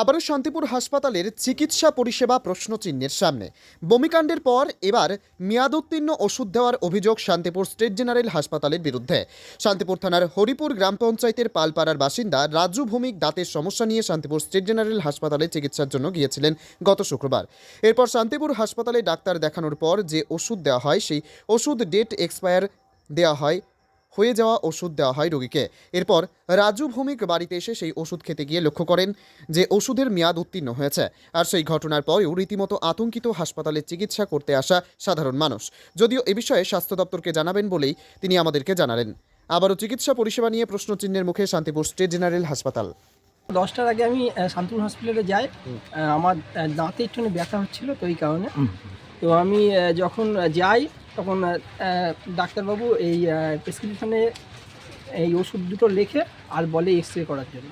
আবারও শান্তিপুর হাসপাতালের চিকিৎসা পরিষেবা প্রশ্নচিহ্নের সামনে। বমিকাণ্ডের পর এবার মেয়াদোত্তীর্ণ ওষুধ দেওয়ার অভিযোগ শান্তিপুর স্টেট জেনারেল হাসপাতালের বিরুদ্ধে। শান্তিপুর থানার হরিপুর গ্রাম পঞ্চায়েতের পালপাড়ার বাসিন্দা রাজু ভৌমিক দাঁতের সমস্যা নিয়ে শান্তিপুর স্টেট জেনারেল হাসপাতালে চিকিৎসার জন্য গিয়েছিলেন গত শুক্রবার। এরপর শান্তিপুর হাসপাতালে ডাক্তার দেখানোর পর যে ওষুধ দেওয়া হয়, সেই ওষুধ ডেট এক্সপায়ার দেওয়া হয় হয়ে যাওয়া ওষুধ দেওয়া হয় রোগীকে। এরপর রাজু ভৌমিক বাড়িতে এসে সেই ওষুধ খেতে গিয়ে লক্ষ্য করেন যে ওষুধের মেয়াদ উত্তীর্ণ হয়েছে। আর সেই ঘটনার পরেও রীতিমতো আতঙ্কিত হাসপাতালে চিকিৎসা করতে আসা সাধারণ মানুষ। যদিও এ বিষয়ে স্বাস্থ্য দপ্তরকে জানাবেন বলেই তিনি আমাদেরকে জানালেন। আবারও চিকিৎসা পরিষেবা নিয়ে প্রশ্নচিহ্নের মুখে শান্তিপুর স্টেট জেনারেল হাসপাতাল। দশটার আগে আমি শান্তিপুর হসপিটালে যাই। আমার দাঁতে একটুখানি ব্যথা হচ্ছিল তো এই কারণে। তো আমি যখন যাই তখন ডাক্তারবাবু এই প্রেসক্রিপশনে এই ওষুধ দুটো লেখে আর বলে এক্স রে করার জন্য।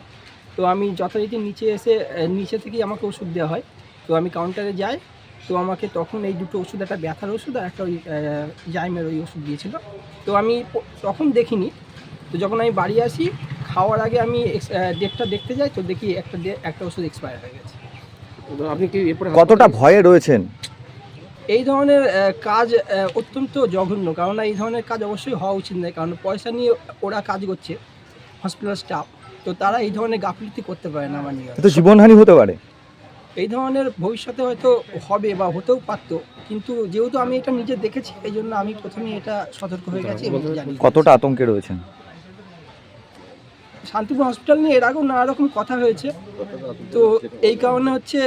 তো আমি যথারীতি নিচে এসে নিচে থেকেই আমাকে ওষুধ দেওয়া হয়। তো আমি কাউন্টারে যাই তো আমাকে তখন এই দুটো ওষুধ একটা ব্যথার ওষুধ আর একটা ওই জাইমের ওই ওষুধ দিয়েছিল। তো আমি তখন দেখিনি। তো যখন আমি বাড়ি আসি খাওয়ার আগে আমি এক্স- ডেটটা দেখতে যাই তো দেখি একটা ডে- একটা ওষুধ এক্সপায়ার হয়ে গেছে। তো আপনি কি এরপরে কতটা ভয়ে রয়েছেন? এই ধরনের কাজ অত্যন্ত জঘন্য। কারণ এই ধরনের কাজ অবশ্যই হওয়া উচিত নয়। কারণ পয়সা নিয়ে ওরা কাজ করছে হসপিটাল স্টাফ তো তারা এই ধরনের গাফিলতি করতে পারে না আমার নিয়ে তো জীবনহানি হতে পারে। এই ধরনের ভবিষ্যতে হয়তো হবে বা হতেও পারতো কিন্তু যেহেতু আমি এটা নিজে দেখেছি এই জন্য আমি প্রথমে এটা সতর্ক হয়ে গেছি কতটা আতঙ্কে রয়েছেন? শান্তিপুর হসপিটাল নিয়ে এর আগেও নানা রকম কথা হয়েছে। তো এই কারণে হচ্ছে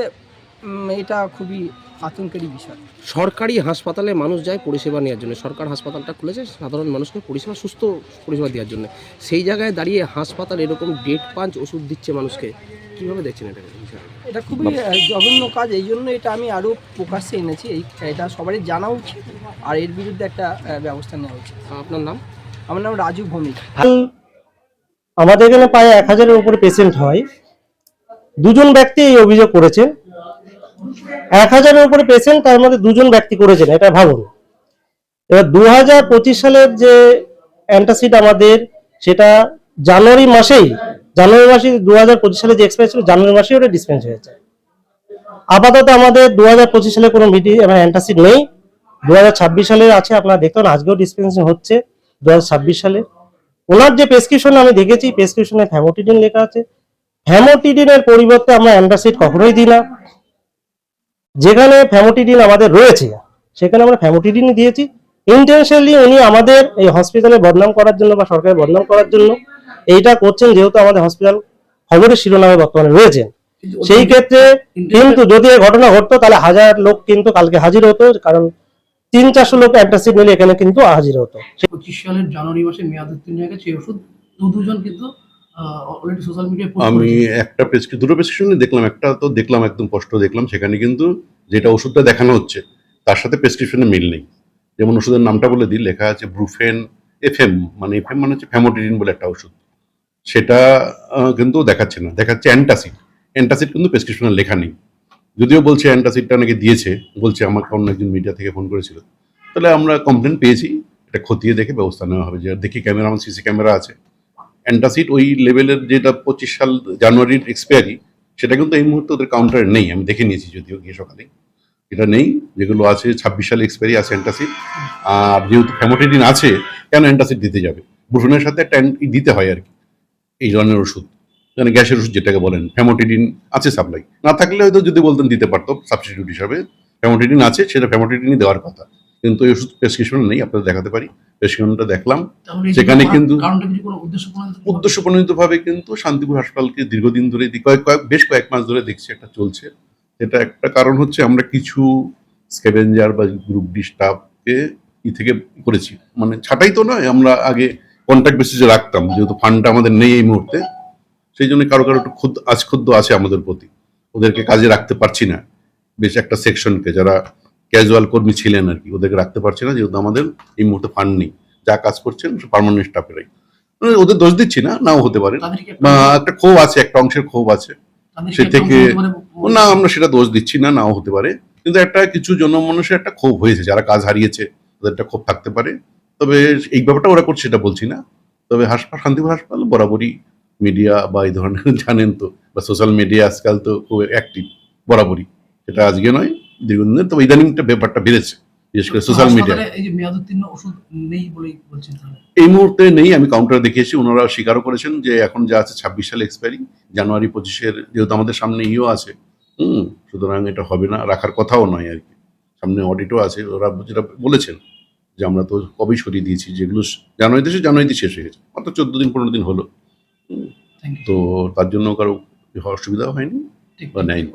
এটা খুবই আতঙ্কেরই বিষয়। সরকারি হাসপাতালে মানুষ যায় পরিষেবা নেওয়ার জন্য। সরকার হাসপাতালটা খুলেছে সাধারণ মানুষকে পরিষেবা সুস্থ পরিষেবা দেওয়ার জন্য। সেই জায়গায় দাঁড়িয়ে হাসপাতাল এরকম ডেট পাঞ্চ ওষুধ দিচ্ছে মানুষকে কীভাবে দেখছেন এটা এটা খুবই জঘন্য কাজ। এই জন্য এটা আমি আরও প্রকাশ্যে এনেছি। এই এটা সবারই জানা উচিত আর এর বিরুদ্ধে একটা ব্যবস্থা নেওয়া উচিত। আপনার নাম? আমার নাম রাজু ভৌমিক। আমাদের এখানে প্রায় এক হাজারের উপরে পেশেন্ট হয়। দুজন ব্যক্তি এই অভিযোগ করেছেন এক হাজারের উপরে পেশেন্ট, তার মধ্যে দুজন ব্যক্তি করেছেন, এটা ভাবুন। এবার দু হাজার পঁচিশ সালের যে অ্যান্টাসিড আমাদের, সেটা জানুয়ারি মাসেই, জানুয়ারি মাসে দু হাজার পঁচিশ সালে যে এক্সপায়ার ছিল, জানুয়ারি মাসেই ওটা ডিসপেন্স হয়েছে। আপাতত আমাদের দু হাজার পঁচিশ সালে কোনো মিটি মানে অ্যান্টাসিড নেই। দু হাজার ছাব্বিশ সালে আছে, আপনারা দেখুন আজকেও ডিসপেন্সিং হচ্ছে দু হাজার ছাব্বিশ সালে। ওনার যে প্রেসক্রিপশন আমি দেখেছি প্রেসক্রিপশনে ফ্যামোটিডিন লেখা আছে। হ্যামোটিডিনের পরিবর্তে আমরা অ্যান্টাসিড কখনোই দিই না। যেখানে ফ্যামোটিডিন আমাদের রয়েছে সেখানে আমরা ফ্যামোটিডিন দিয়েছি। ইন্টেনশনালি উনি আমাদের এই হসপিটালে বদনাম করার জন্য বা সরকারের বদনাম করার জন্য এইটা করছেন যেহেতু আমাদের হসপিটাল খবরের শিরোনামে বর্তমানে রয়েছেন সেই ক্ষেত্রে কিন্তু যদি এই ঘটনা ঘটতো তাহলে হাজার লোক কিন্তু কালকে হাজির হতো কারণ তিন চারশো লোক অ্যান্টাসিড নিলে এখানে কিন্তু হাজির হতো। পঁচিশ সালের জানুয়ারি মাসে মেয়াদ উত্তীর্ণ হয়ে গেছে ওষুধ দু দুজন কিন্তু অলরেডি সোশ্যাল মিডিয়ায় আমি একটা প্রেসক্রিপ দুটো প্রেসক্রিপশনে দেখলাম একটা তো দেখলাম একদম কষ্ট দেখলাম। সেখানে কিন্তু যেটা ওষুধটা দেখানো হচ্ছে তার সাথে প্রেসক্রিপশনে মিল নেই। যেমন ওষুধের নামটা বলে দিই লেখা আছে ব্রুফেন এফএম মানে এফএম মানে হচ্ছে ফ্যামোটিডিন বলে একটা ওষুধ। সেটা কিন্তু দেখাচ্ছে না দেখাচ্ছে অ্যান্টাসিড অ্যান্টাসিড কিন্তু প্রেসক্রিপশনে লেখা নেই। যদিও বলছে অ্যান্টাসিডটা নাকি দিয়েছে বলছে আমাকে অন্য একজন মিডিয়া থেকে ফোন করেছিল। তাহলে আমরা কমপ্লেন পেয়েছি এটা খতিয়ে দেখে ব্যবস্থা নেওয়া হবে যে দেখি ক্যামেরা আমার সিসি ক্যামেরা আছে। অ্যান্টাসিড ওই লেভেলের যেটা পঁচিশ সাল জানুয়ারির এক্সপায়ারি সেটা কিন্তু এই মুহূর্তে ওদের কাউন্টারে নেই, আমি দেখে নিয়েছি যদিও গিয়ে সকালে। এটা নেই, যেগুলো আছে, ছাব্বিশ সালে এক্সপায়ারি আছে অ্যান্টাসিড আর যেহেতু ফ্যামোটিডিন আছে, কেন অ্যান্টাসিড দিতে যাবে? ব্রুফেনের সাথে একটা দিতে হয় আর কি, এই ধরনের ওষুধ। মানে গ্যাসের ওষুধ যেটাকে বলেন ফ্যামোটিডিন আছে সাপ্লাই না থাকলে হয়তো যদি বলতেন দিতে পারতো সাবস্টিটিউট হিসাবে। ফ্যামোটিডিন আছে, সেটা ফ্যামোটিডিনই দেওয়ার কথা। কিন্তু এই ওষুধ প্রেসক্রিপশন নেই আপনাদের দেখাতে পারি। প্রেসক্রিপশনটা দেখলাম। সেখানে কিন্তু- উদ্দেশ্য উদ্দেশ্য কিন্তু শান্তিপুর হাসপাতালকে দীর্ঘদিন ধরে কয়েক কয়েক বেশ কয়েক মাস ধরে দেখছি একটা চলছে। এটা একটা কারণ হচ্ছে আমরা কিছু স্ক্যাভেঞ্জার বা গ্রুপ ডি স্টাফকে ই থেকে করেছি। মানে ছাটাই তো নয় আমরা আগে কন্ট্যাক্ট বেসিসে রাখতাম যেহেতু ফান্ডটা আমাদের নেই এই মুহূর্তে। সেই জন্য কারও কারও একটু খুদ আজখুদ্দ আছে আমাদের প্রতি। ওদেরকে কাজে রাখতে পারছি না। বেশ একটা সেকশনকে যারা ক্যাজুয়াল কর্মী ছিলেন আর কি। ওদেরকে রাখতে পারছি না যেহেতু আমাদের এই মুহূর্তে ফান্ড নেই। যা কাজ করছেন পার্মানেন্ট স্টাফেরাই মানে ওদের দোষ দিচ্ছি না নাও হতে পারে। বা একটা ক্ষোভ আছে একটা অংশের ক্ষোভ আছে। সে থেকে- পারে- না আমরা সেটা দোষ দিচ্ছি না নাও হতে পারে। কিন্তু একটা কিছু জনমানুষের একটা ক্ষোভ হয়েছে যারা কাজ হারিয়েছে তাদের একটা ক্ষোভ থাকতে পারে। তবে এই ব্যাপারটা ওরা করছে সেটা বলছি না। তবে হাসপাতাল শান্তিপুর হাসপাতাল বরাবরই মিডিয়া বা এই ধরনের জানেন তো বা সোশ্যাল মিডিয়া আজকাল তো খুব অ্যাক্টিভ বরাবরই। সেটা আজকে নয় দীর্ঘদিনের তবে ইদানিংটা ব্যাপারটা বেড়েছে বিশেষ করে সোশ্যাল মিডিয়া এই মুহূর্তে নেই আমি কাউন্টারে দেখিয়েছি ওনারা স্বীকারও করেছেন যে এখন যা আছে ছাব্বিশ সালে এক্সপায়ারি জানুয়ারি পঁচিশের যেহেতু আমাদের সামনে ইও আছে হুম সুতরাং এটা হবে না রাখার কথাও নয় আর কি। সামনে অডিটও আছে ওরা যেটা বলেছেন যে আমরা তো কবেই সরিয়ে দিয়েছি যেগুলো জানুয়ারিতে এসে জানুয়ারিতে শেষ হয়ে গেছে মাত্র চোদ্দ দিন পনেরো দিন হলো। তো তার জন্য কারও অসুবিধা হয়নি ঠিক বা নেয়নি।